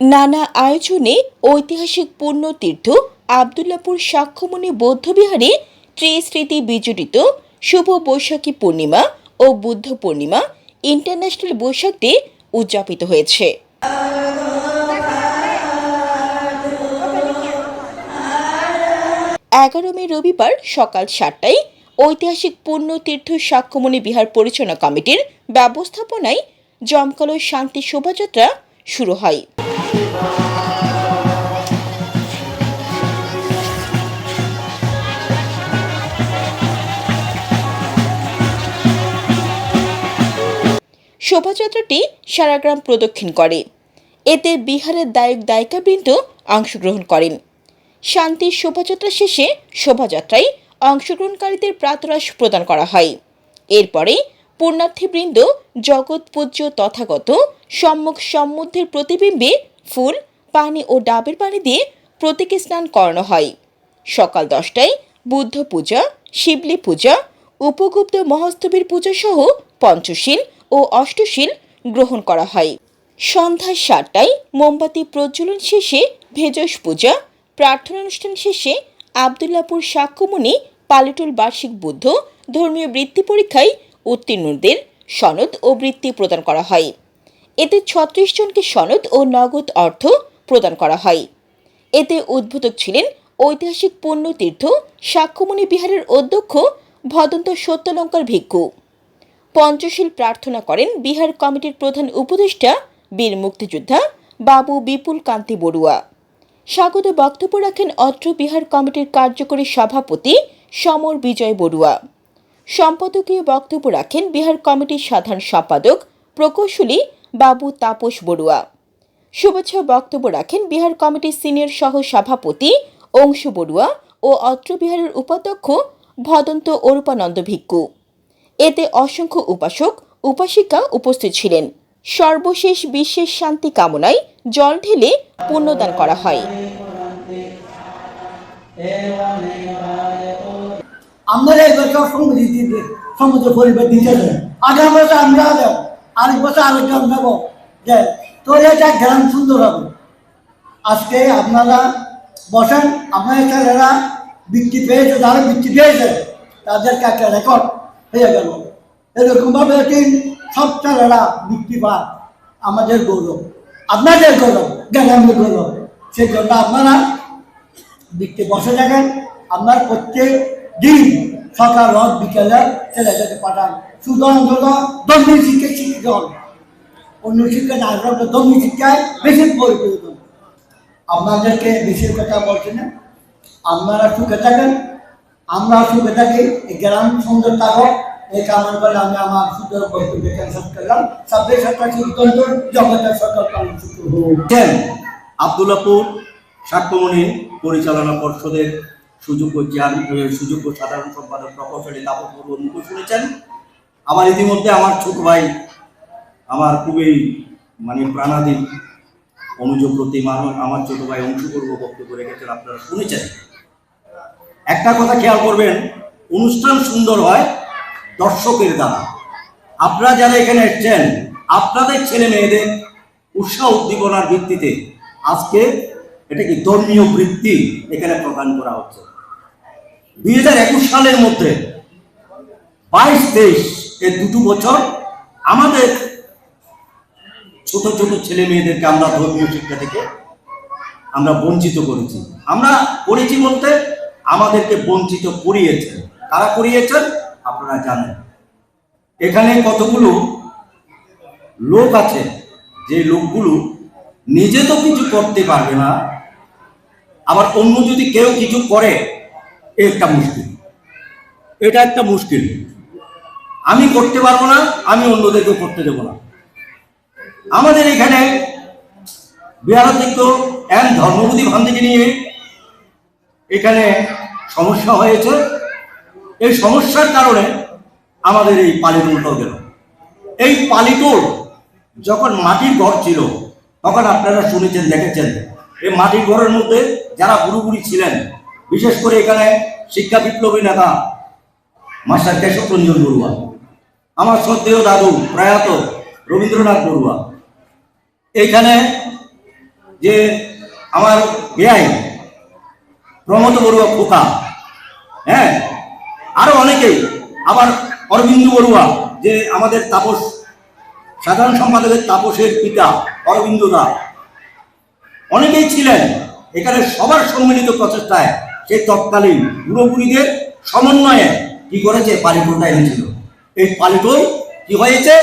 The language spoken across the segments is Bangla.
নানা আয়োজনে ঐতিহাসিক পুণ্যতীর্থ আবদুল্লাপুর সাক্ষ্যমণি বৌদ্ধবিহারে ত্রিস্মৃতি বিজড়িত শুভ বৈশাখী পূর্ণিমা ও বুদ্ধ পূর্ণিমা ইন্টারন্যাশনাল বৈশাখ ডে উদযাপিত হয়েছে। এগারো মে রবিবার সকাল সাতটায় ঐতিহাসিক পুণ্যতীর্থ সাক্ষ্যমণি বিহার পরিচালনা কমিটির ব্যবস্থাপনায় জমকালো শান্তি শোভাযাত্রা শুরু হয়। শোভাযাত্রাটি সারাগ্রাম প্রদক্ষিণ করে। এতে বিহারের দায়ক দায়িকাবৃন্দ অংশগ্রহণ করেন। শান্তির শোভাযাত্রা শেষে শোভাযাত্রায় অংশগ্রহণকারীদের প্রাতরাস প্রদান করা হয়। এরপরে পুণ্যার্থীবৃন্দ জগৎ পূজ্য তথাগত সম্মুখ সম্মুদ্ধের প্রতিবিম্বে ফুল, পানি ও ডাবের পানি দিয়ে প্রতীকে স্নান করানো হয়। সকাল দশটায় বুদ্ধ পূজা, শিবলি পূজা, উপগুপ্ত মহস্তবীর পূজা সহ পঞ্চশীল ও অষ্টশীল গ্রহণ করা হয়। সন্ধ্যা সাতটায় মোমবাতি প্রজ্বলন শেষে ভেজস পূজা প্রার্থনা অনুষ্ঠান শেষে আবদুল্লাপুর সাক্ষ্যমণি পালিটুল বার্ষিক বুদ্ধ ধর্মীয় বৃত্তি পরীক্ষায় উত্তীর্ণদের সনদ ও বৃত্তি প্রদান করা হয়। এতে ছত্রিশ জনকে সনদ ও নগদ অর্থ প্রদান করা হয়। এতে উদ্বোধক ছিলেন ঐতিহাসিক পুণ্যতীর্থ সাক্ষ্যমণি বিহারের অধ্যক্ষ ভদন্ত সত্যলঙ্কার ভিক্ষু। পঞ্চশীল প্রার্থনা করেন বিহার কমিটির প্রধান উপদেষ্টা বীর মুক্তিযোদ্ধা বাবু বিপুল কান্তি বড়ুয়া। স্বাগত বক্তব্য রাখেন অত্র বিহার কমিটির কার্যকরী সভাপতি সমর বিজয় বড়ুয়া। সম্পাদকীয় বক্তব্য রাখেন বিহার কমিটির সাধারণ সম্পাদক প্রকৌশলী বাবু তাপস বড়ুয়া। শুভেচ্ছা বক্তব্য রাখেন বিহার কমিটির সিনিয়র সহ সভাপতি অংশু বড়ুয়া ও অত্র বিহারের উপাধ্যক্ষ ভদন্ত অরূপানন্দ ভিক্ষু। এতে অসংখ্য উপাসক, উপাসিকা উপস্থিত ছিলেন। সর্বশেষ বিশ্বের শান্তি কামনায় জল ঢেলে পুণ্যদান করা হয়। আমরা এই বছর সমুদ্র পরিবার আগামী আমরা আরেক বছর আরেকজন দেব যে তোর এটা গ্রাম সুন্দর হবে। আজকে আপনারা বসেন, আপনার ছেলেরা বৃত্তি পেয়েছে, যারা বৃত্তি পেয়েছে তাদেরকে একটা রেকর্ড হয়ে গেল। এরকমভাবে তিন সব ছেলেরা বৃত্তি পায় আমাদের গৌরব, আপনাদের গৌরব, গ্রামের গৌরব। সেই জন্য আপনারা বৃত্তি বসে থাকেন। আপনার প্রত্যেক দিন সকাল রথ বিকেলে ছেলেদেরকে পাঠান। শুধু অন্তত দম্ভি শিক্ষা শিক্ষিত হন। অন্য শিক্ষা না হলে দম্ভি শিক্ষায় বেশি পরিবর্তন আপনাদেরকে বেশির কথা বলছি না। আপনারা সুখে থাকেন। আমরা সুখে থাকি। এই গ্রাম সুন্দর থাকুক এই কামনা করে আমি আমার সুন্দর বক্তব্য ক্যান্সেল করলাম। সাব্বিশ সাতাশি অত্যন্ত জগতের সকল কারণ সুখ হোক আবদুল্লাপুর সাক্ষ্যমণি পরিচালনা পর্ষদের সুযোগ্য চেয়ার সুযোগ্য সাধারণ সম্পাদক প্রকৌশলী তাপস বড়ুয়ার মুখ শুনেছেন আমার ইতিমধ্যে আমার ছোট ভাই, আমার খুবই মানে প্রাণাধীন অনুযোগ প্রতি মানুষ, আমার ছোট ভাই অংশগ্রহণ বক্তব্য রেখেছেন, আপনারা শুনেছেন। একটা কথা খেয়াল করবেন, অনুষ্ঠান সুন্দর হয় দর্শকের দ্বারা। আপনারা যারা এখানে এসছেন, আপনাদের ছেলে মেয়েদের উৎসাহ উদ্দীপনার ভিত্তিতে আজকে এটা কি ধর্মীয় বৃত্তি এখানে প্রদান করা হচ্ছে। দুই হাজার একুশ সালের মধ্যে বাইশ তেইশ এই দুটো বছর আমাদের ছোট ছোট ছেলে মেয়েদেরকে আমরা ধর্মীয় শিক্ষা থেকে আমরা বঞ্চিত করেছি। আমরা করেছি বলতে আমাদেরকে বঞ্চিত করিয়েছেন। কারা করিয়েছেন? আপনারা জানেন। এখানে কতগুলো লোক আছে? যে লোকগুলো নিজে তো কিছু করতে পারবে না, আবার অন্য যদি কেউ কিছু করে একটা মুশকিল। এটা একটা মুশকিল। আমি করতে পারব না, আমি অন্যদেরকেও করতে দেবো না। আমাদের এখানে বিহারাধ্যক্ষ এন ধর্মবুদ্ধি ভান্তিকে নিয়ে এখানে সমস্যা হয়েছে। এই সমস্যার কারণে আমাদের এই পালিটোলটাও গেল। এই পালিটোল যখন মাটির ঘর ছিল, তখন আপনারা শুনেছেন, দেখেছেন, এই মাটির ঘরের মধ্যে যারা বুড়ি ছিলেন বিশেষ করে এখানে শিক্ষা বিপ্লবী নেতা মাস্টার কেশব রঞ্জন বড়ুয়া, আমার শ্রদ্ধেয় দাদু প্রয়াত রবীন্দ্রনাথ বড়ুয়া। এইখানে যে আমার বেআই প্রমোদ বড়ুয়া খোকা হ্যাঁ আরও অনেকেই, আবার অরবিন্দ বড়ুয়া, যে আমাদের তাপস, সাধারণ সম্পাদকের তাপসের পিতা অরবিন্দ দা। অনেকেই ছিলেন এখানে সবার সম্মিলিত প্রচেষ্টায় সেই তৎকালীন পুরোপুরিদের সমন্বয়ে কি করেছে পালিটোলটা এনেছিল। এই পালিটোল কি হয়েছে?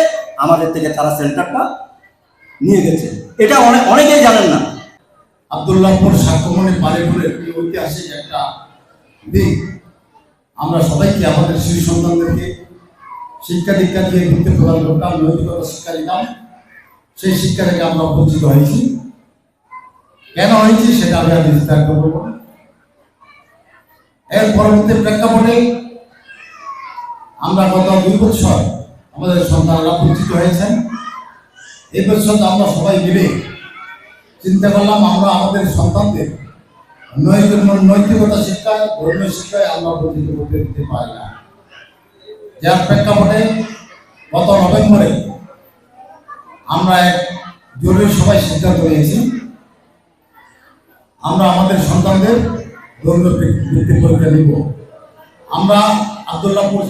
আমাদের থেকে তারা সেন্টারটা নিয়ে গেছে। এটা অনেক অনেকেই জানেন না। আবদুল্লাহপুর সাক্ষ্যমণি বালিপুরের এই ঐতিহাসিক একটা দিক আমরা সবাইকে আমাদের শিশু সন্তানদেরকে শিক্ষা দীক্ষা দিয়ে ভিত্তি প্রদান করতাম নৈতিকতা শিক্ষা দিতাম সেই শিক্ষা থেকে আমরা বঞ্চিত হয়েছি। কেন হয়েছি সেটা আমি আর বিস্তারিত করব না। এর পরবর্তী প্রেক্ষাপটে আমরা গত দুই বছর আমাদের সন্তানরা বঞ্চিত হয়েছেন। এই বছর আমরা সবাই মিলে চিন্তা করলাম, আমরা আমাদের সন্তানদের নৈতিক নৈতিকতা শিক্ষা, ধর্মীয় শিক্ষায় আমরা বঞ্চিত করতে দিতে পারি না। যার প্রেক্ষাপটে গত নভেম্বরে আমরা এক জরুরি সভায় সিদ্ধান্ত নিয়েছি। আমরা আমাদের সন্তানদের পরীক্ষা নিব। আমরা আবদুল্লাহপুর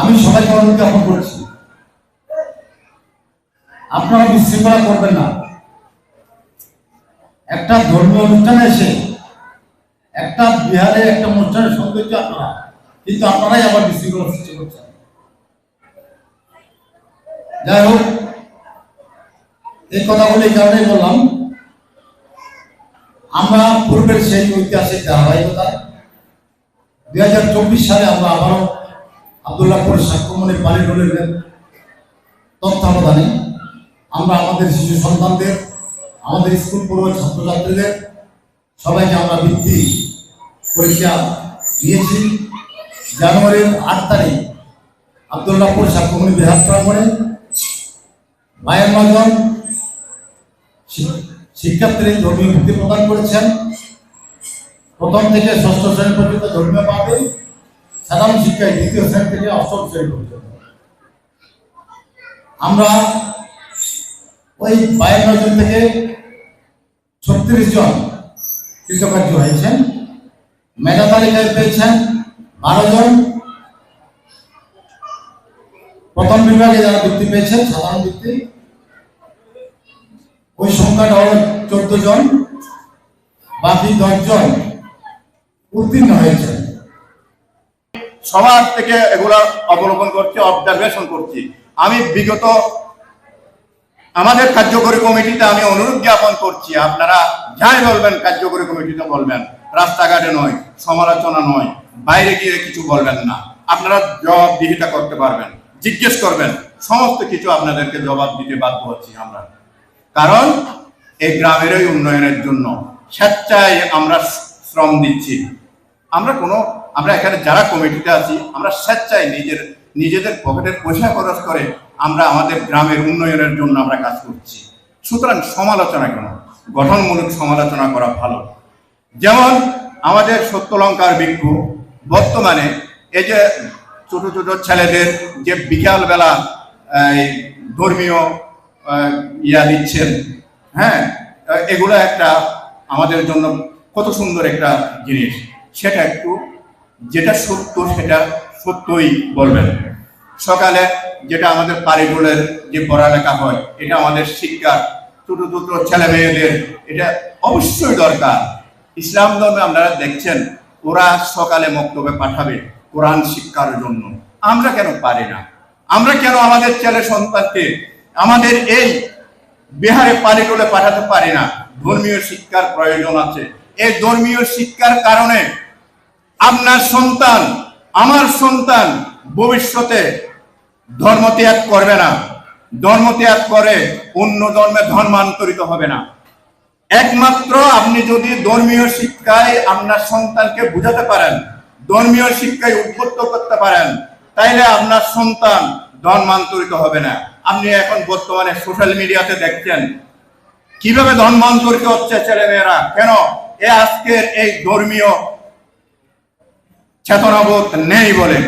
আমি সবাইকে অনুরোধ করছি। আপনারা বিশৃঙ্খলা করবেন না। একটা ধর্মীয় অনুষ্ঠানে এসে একটা বিহারে একটা অনুষ্ঠানের সৌন্দর্য আপনারা, কিন্তু আপনারাই আবার বিশৃঙ্খলা সৃষ্টি করছেন। যাই হোক, এই কথাগুলো এই কারণেই বললাম আমরা পূর্বের সেই ঐতিহাসিক ধারাবাহিকতা দুই হাজার চব্বিশ সালে আমরা আবারও আবদুল্লাহপুর সাক্ষ্যমণি বালিডোলের তত্ত্বাবধানে। আমরা আমাদের শিশু সন্তানদের, আমাদের স্কুল পূর্ব ছাত্রছাত্রীদের সবাইকে আমরা বৃত্তি পরীক্ষা দিয়েছি। জানুয়ারির আট তারিখ আবদুল্লাহপুর সাক্ষ্যমণি বিহার প্রাঙ্গণে মায়ের জন শি- শিক্ষার্থী ধর্মীয় বৃত্তি প্রদান করেছেন। প্রথম থেকে ষষ্ঠ শ্রেণি পর্যন্ত ধর্মীয় পাবে সাধারণ শিক্ষায় দ্বিতীয় শ্রেণি থেকে অষ্টম শ্রেণি পর্যন্ত। আমরা ওই বায়ান্ন জন থেকে ছত্রিশ জন কৃতকার্য হয়েছেন। মেধা তালিকায় পেয়েছেন বারো জন। প্রথম বিভাগে যারা বৃত্তি পেয়েছেন, সাধারণ বৃত্তি ওই সংখ্যাটা হলো চোদ্দ জন, বাকি দশ জন উত্তীর্ণ হয়েছে। সবার থেকে এগুলা অবলোকন করছি অবজারভেশন করছি। আমি বিগত আমাদের কার্যকরী কমিটিতে আমি অনুরোধ জ্ঞাপন করছি, আপনারা যাই বলবেন কার্যকরী কমিটিতে বলবেন। রাস্তাঘাটে নয়, সমালোচনা নয়, বাইরে গিয়ে কিছু বলবেন না। আপনারা জবাবদিহিতা করতে পারবেন, জিজ্ঞেস করবেন, সমস্ত কিছু আপনাদেরকে জবাব দিতে বাধ্য হচ্ছি আমরা। কারণ এই গ্রামেরই উন্নয়নের জন্য স্বেচ্ছায় আমরা শ্রম দিচ্ছি। আমরা কোনো, আমরা এখানে যারা কমিটিতে আছি, আমরা স্বেচ্ছায় নিজের, নিজেদের পকেটের পয়সা খরচ করে আমরা আমাদের গ্রামের উন্নয়নের জন্য আমরা কাজ করছি। সুতরাং সমালোচনা কেন? গঠনমূলক সমালোচনা করা ভালো। যেমন আমাদের সত্যলঙ্কার ভিক্ষু, বর্তমানে এই যে ছোট ছোট ছেলেদের যে বিকালবেলা, এই ধর্মীয় ইয়া দিচ্ছেন। হ্যাঁ এগুলো একটা আমাদের জন্য কত সুন্দর একটা জিনিস। সেটা একটু, যেটা সত্য সেটা সত্যই বলবেন। সকালে যেটা আমাদের পারিগুলের যে পড়ালেখা হয়, এটা আমাদের শিক্ষা, ছোট ছোট ছেলে মেয়েদের, এটা অবশ্যই দরকার। ইসলাম ধর্মে আপনারা দেখছেন, ওরা সকালে মক্তবে পাঠাবে কোরআন শিক্ষার জন্য। আমরা কেন পারি না? আমরা কেন আমাদের ছেলে সন্তানকে আমাদের এই বিহারে পালিগুলে পাঠাতে পারি না। ধর্মীয় শিক্ষার প্রয়োজন আছে। এই ধর্মীয় শিক্ষার কারণে আপনার সন্তান, আমার সন্তান ভবিষ্যতে ধর্ম ত্যাগ করবে না। ধর্ম ত্যাগ করে অন্য ধর্মে ধর্মান্তরিত হবে না। একমাত্র আপনি যদি ধর্মীয় শিক্ষায় আপনার সন্তানকে বুঝাতে পারেন, ধর্মীয় শিক্ষায় উদ্বুদ্ধ করতে পারেন, তাইলে আপনার সন্তান ধর্মান্তরিত হবে না। আপনি এখন বর্তমানে সোশ্যাল মিডিয়াতে দেখছেন। কীভাবে ধর্মান্তরিত হচ্ছে ছেলেমেয়েরা? কেন? এ আজকের এই ধর্মীয় চেতনাবোধ নেই বলে।